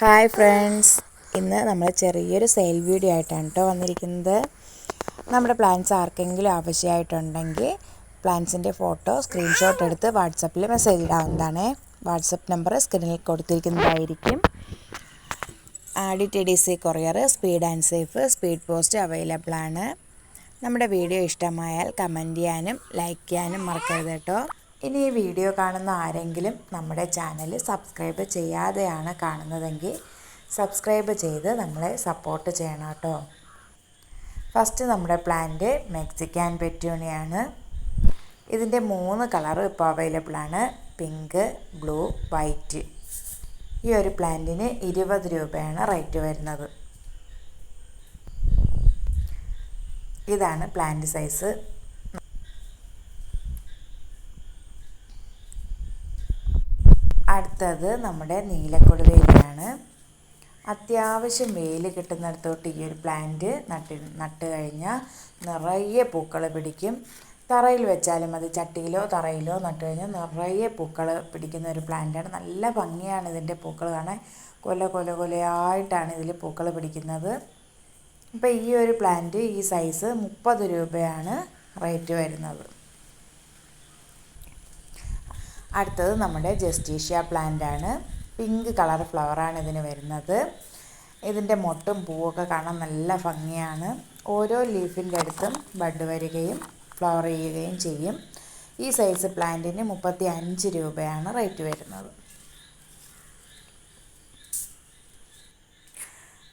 Hi friends. ഇന്ന് നമ്മൾ ചെറിയൊരു സെയിൽ വീഡിയോ ആയിട്ടാണ് കേട്ടോ വന്നിരിക്കുന്നത്. നമ്മുടെ പ്ലാൻസ് ആർക്കെങ്കിലും ആവശ്യമായിട്ടുണ്ടെങ്കിൽ പ്ലാൻസിന്റെ ഫോട്ടോ സ്ക്രീൻഷോട്ട് എടുത്ത് വാട്സപ്പിൽ മെസ്സേജ് ഇടാവുന്നതാണ്. വാട്സപ്പ് നമ്പർ സ്ക്രീനിൽ കൊടുത്തിരിക്കുന്നതായിരിക്കും. Aadi T D C courier speed and safe speed post available ആണ്. നമ്മുടെ വീഡിയോ ഇഷ്ടമായാൽ കമന്റ് ചെയ്യാനും ലൈക്ക് ചെയ്യാനും മറക്കരുത് കേട്ടോ ഇനി ഈ വീഡിയോ കാണുന്ന ആരെങ്കിലും നമ്മുടെ ചാനൽ സബ്സ്ക്രൈബ് ചെയ്യാതെയാണ് കാണുന്നതെങ്കിൽ സബ്സ്ക്രൈബ് ചെയ്ത് നമ്മളെ സപ്പോർട്ട് ചെയ്യണം കേട്ടോ. ഫസ്റ്റ് നമ്മുടെ പ്ലാന്റ് മെക്സിക്കാൻ പെറ്റ്യൂണിയാണ് ഇതിന്റെ മൂന്ന് കളറും ഇപ്പോൾ അവൈലബിൾ ആണ് പിങ്ക് ബ്ലൂ വൈറ്റ്. ഈ ഒരു പ്ലാന്റിന് ഇരുപത് രൂപയാണ് റേറ്റ് വരുന്നത്. ഇതാണ് പ്ലാന്റ് സൈസ്. അടുത്തത് നമ്മുടെ നീലക്കൊടുവേലിയാണ് അത്യാവശ്യം വെയിൽ കിട്ടുന്നിടത്തോട്ട് ഈ ഒരു പ്ലാന്റ് നട്ട് നട്ട് കഴിഞ്ഞാൽ നിറയെ പൂക്കൾ പിടിക്കും. തറയിൽ വെച്ചാലും അത് ചട്ടിയിലോ തറയിലോ നട്ട് കഴിഞ്ഞാൽ നിറയെ പൂക്കൾ പിടിക്കുന്ന ഒരു പ്ലാന്റാണ് നല്ല ഭംഗിയാണ് ഇതിന്റെ പൂക്കൾ കാണാൻ. കൊല കൊല കൊലയായിട്ടാണ് ഇതിൽ പൂക്കൾ പിടിക്കുന്നത്. അപ്പോൾ ഈ ഒരു പ്ലാന്റ് ഈ സൈസ് മുപ്പത് രൂപയാണ് റേറ്റ് വരുന്നത്. അടുത്തത് നമ്മുടെ ജസ്റ്റീഷ്യ പ്ലാന്റ് ആണ് പിങ്ക് കളർ ഫ്ലവറാണ് ഇതിന് വരുന്നത്. ഇതിന്റെ മൊട്ടും പൂവൊക്കെ കാണാൻ നല്ല ഭംഗിയാണ്. ഓരോ ലീഫിന്റെ അടുത്തും ബഡ് വരികയും ഫ്ലവർ ചെയ്യുകയും ചെയ്യും. ഈ സൈസ് പ്ലാന്റിന് മുപ്പത്തി അഞ്ച് രൂപയാണ് റേറ്റ് വരുന്നത്.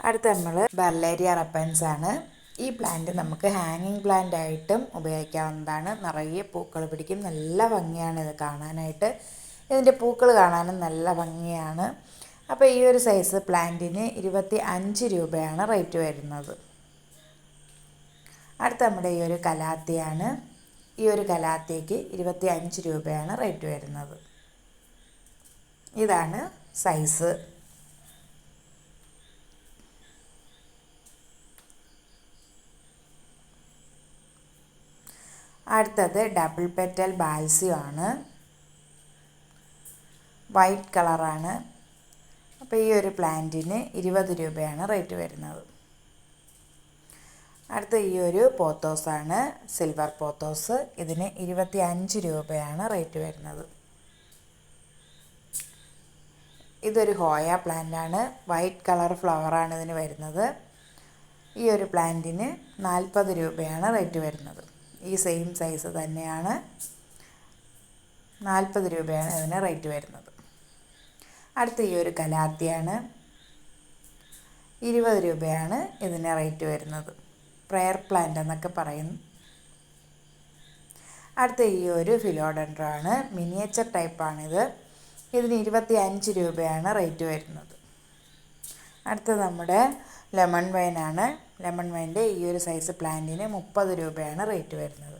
അടുത്ത നമ്മൾ ബർലേരിയ റപ്പൻസ് ആണ് ഈ പ്ലാന്റ് നമുക്ക് ഹാങ്ങിങ് പ്ലാന്റ് ആയിട്ടും ഉപയോഗിക്കാവുന്നതാണ്. നിറയെ പൂക്കൾ പിടിക്കും. നല്ല ഭംഗിയാണ് ഇത് കാണാനായിട്ട്. ഇതിന്റെ പൂക്കൾ കാണാനും നല്ല ഭംഗിയാണ്. അപ്പോൾ ഈ ഒരു സൈസ് പ്ലാന്റിന് ഇരുപത്തി അഞ്ച് രൂപയാണ് റേറ്റ് വരുന്നത്. അടുത്ത നമ്മുടെ ഈ ഒരു കലാത്തിയാണ്. ഈ ഒരു കലാത്തിക്ക് ഇരുപത്തി അഞ്ച് രൂപയാണ് റേറ്റ് വരുന്നത്. ഇതാണ് സൈസ് അടുത്തത് ഡബിൾ പെറ്റൽ ബാൽസ്യം ആണ്. വൈറ്റ് കളറാണ് അപ്പോൾ ഈ ഒരു പ്ലാന്റിന് ഇരുപത് രൂപയാണ് റേറ്റ് വരുന്നത്. അടുത്ത ഈ ഒരു പോത്തോസാണ് സിൽവർ പോത്തോസ് ഇതിന് ഇരുപത്തി അഞ്ച് രൂപയാണ് റേറ്റ് വരുന്നത്. ഇതൊരു ഹോയ പ്ലാന്റാണ് വൈറ്റ് കളർ ഫ്ലവറാണ് ഇതിന് വരുന്നത്. ഈ ഒരു പ്ലാന്റിന് നാൽപ്പത് രൂപയാണ് റേറ്റ് വരുന്നത്. ഈ സെയിം സൈസ് തന്നെയാണ് നാൽപ്പത് രൂപയാണ് ഇതിന് റേറ്റ് വരുന്നത്. അടുത്ത ഈ ഒരു കലാത്തിയാണ് ഇരുപത് രൂപയാണ് ഇതിന് റേറ്റ് വരുന്നത്. പ്രയർ പ്ലാന്റ് എന്നൊക്കെ പറയുന്നു അടുത്ത ഈ ഒരു ഫിലോഡൻഡ്രാണ് മിനിയേച്ചർ ടൈപ്പാണിത് ഇതിന് ഇരുപത്തി അഞ്ച് രൂപയാണ് റേറ്റ് വരുന്നത്. അടുത്ത നമ്മുടെ ലെമൺ വൈനാണ് ലെമൺ വൈന്റെ ഈ ഒരു സൈസ് പ്ലാന്റിന് മുപ്പത് രൂപയാണ് റേറ്റ് വരുന്നത്.